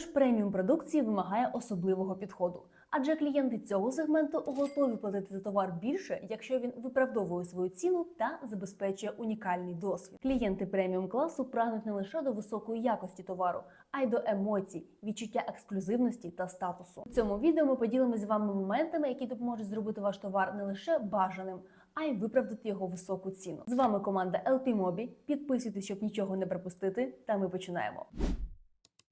Продаж преміум продукції вимагає особливого підходу, адже клієнти цього сегменту готові платити за товар більше, якщо він виправдовує свою ціну та забезпечує унікальний досвід. Клієнти преміум класу прагнуть не лише до високої якості товару, а й до емоцій, відчуття ексклюзивності та статусу. У цьому відео ми поділимося з вами моментами, які допоможуть зробити ваш товар не лише бажаним, а й виправдати його високу ціну. З вами команда LP Mobi. Підписуйтесь, щоб нічого не пропустити. Та ми починаємо.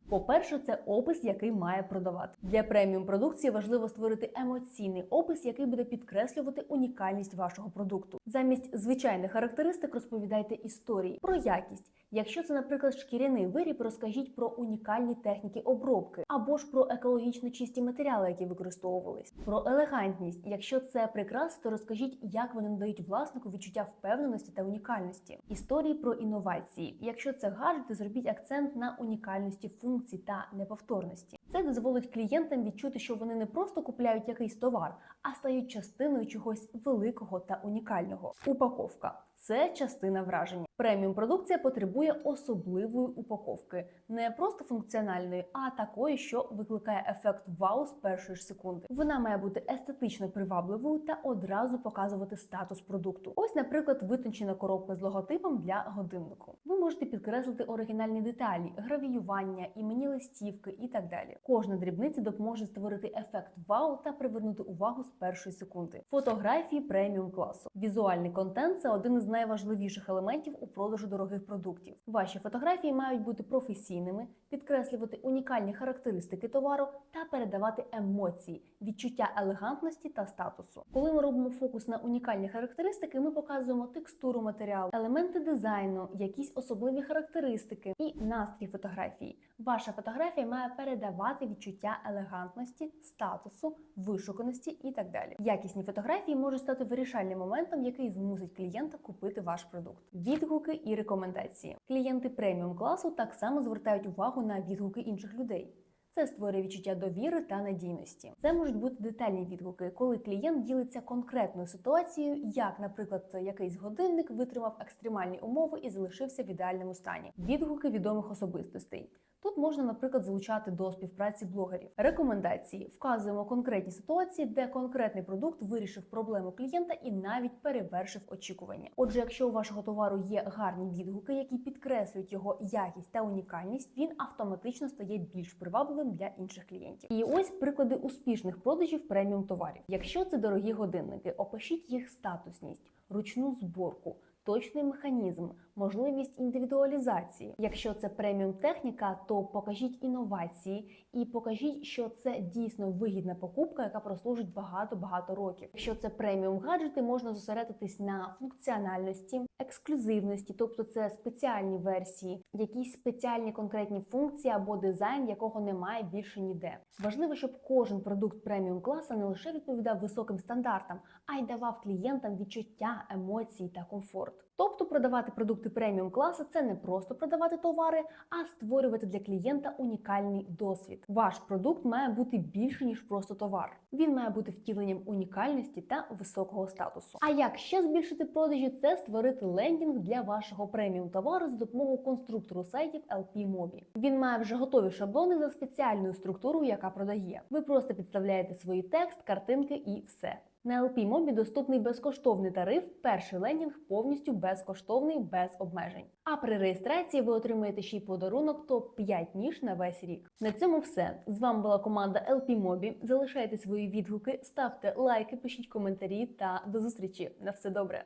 По-перше, це опис, який має продавати. Для преміум продукції важливо створити емоційний опис, який буде підкреслювати унікальність вашого продукту. Замість звичайних характеристик розповідайте історії про якість. Якщо це, наприклад, шкіряний виріб, розкажіть про унікальні техніки обробки або ж про екологічно чисті матеріали, які використовувались, про елегантність. Якщо це прикраси, то розкажіть, як вони надають власнику відчуття впевненості та унікальності. Історії про інновації. Якщо це гаджети, зробіть акцент на унікальності функцій та неповторності. Це дозволить клієнтам відчути, що вони не просто купляють якийсь товар, а стають частиною чогось великого та унікального. Упаковка це частина враження. Преміум продукція потребує особливої упаковки, не просто функціональної, а такої, що викликає ефект вау з першої ж секунди. Вона має бути естетично привабливою та одразу показувати статус продукту. Ось, наприклад, витончена коробка з логотипом для годиннику. Ви можете підкреслити оригінальні деталі, гравіювання, іменні листівки і так далі. Кожна дрібниця допоможе створити ефект вау та привернути увагу з першої секунди. Фотографії преміум класу. Візуальний контент це один із найважливіших елементів у продажу дорогих продуктів. Ваші фотографії мають бути професійними, підкреслювати унікальні характеристики товару та передавати емоції, відчуття елегантності та статусу. Коли ми робимо фокус на унікальні характеристики, ми показуємо текстуру матеріалу, елементи дизайну, якісь особливі характеристики і настрій фотографії. Ваша фотографія має передавати відчуття елегантності, статусу, вишуканості і так далі. Якісні фотографії можуть стати вирішальним моментом, який змусить клієнта купити ваш продукт. Відгуки і рекомендації. Клієнти преміум класу так само звертають увагу на відгуки інших людей. Це створює відчуття довіри та надійності. Це можуть бути детальні відгуки, коли клієнт ділиться конкретною ситуацією, як, наприклад, якийсь годинник витримав екстремальні умови і залишився в ідеальному стані. Відгуки відомих особистостей. Тут можна, наприклад, залучати до співпраці блогерів. Рекомендації вказуємо конкретні ситуації, де конкретний продукт вирішив проблему клієнта і навіть перевершив очікування. Отже, якщо у вашого товару є гарні відгуки, які підкреслюють його якість та унікальність, він автоматично стає більш привабливим для інших клієнтів. І ось приклади успішних продажів преміум товарів. Якщо це дорогі годинники, опишіть їх статусність, ручну зборку. Точний механізм, можливість індивідуалізації. Якщо це преміум техніка, то покажіть інновації і покажіть, що це дійсно вигідна покупка, яка прослужить багато-багато років. Якщо це преміум гаджети, можна зосередитись на функціональності, ексклюзивності, тобто це спеціальні версії, якісь спеціальні конкретні функції або дизайн, якого немає більше ніде. Важливо, щоб кожен продукт преміум класу не лише відповідав високим стандартам, а й давав клієнтам відчуття, емоції та комфорт. Тобто продавати продукти преміум класу це не просто продавати товари, а створювати для клієнта унікальний досвід. Ваш продукт має бути більше ніж просто товар. Він має бути втіленням унікальності та високого статусу. А як ще збільшити продажі, це створити лендінг для вашого преміум товару за допомогою конструктору сайтів LP Mobi. Він має вже готові шаблони за спеціальною структурою, яка продає. Ви просто підставляєте свої текст, картинки і все. На LP Mobi доступний безкоштовний тариф. Перший лендінг повністю безкоштовний, без обмежень. А при реєстрації ви отримаєте ще й подарунок топ 5 ніж на весь рік. На цьому все. З вами була команда LP Mobi. Залишайте свої відгуки, ставте лайки, пишіть коментарі та до зустрічі. На все добре.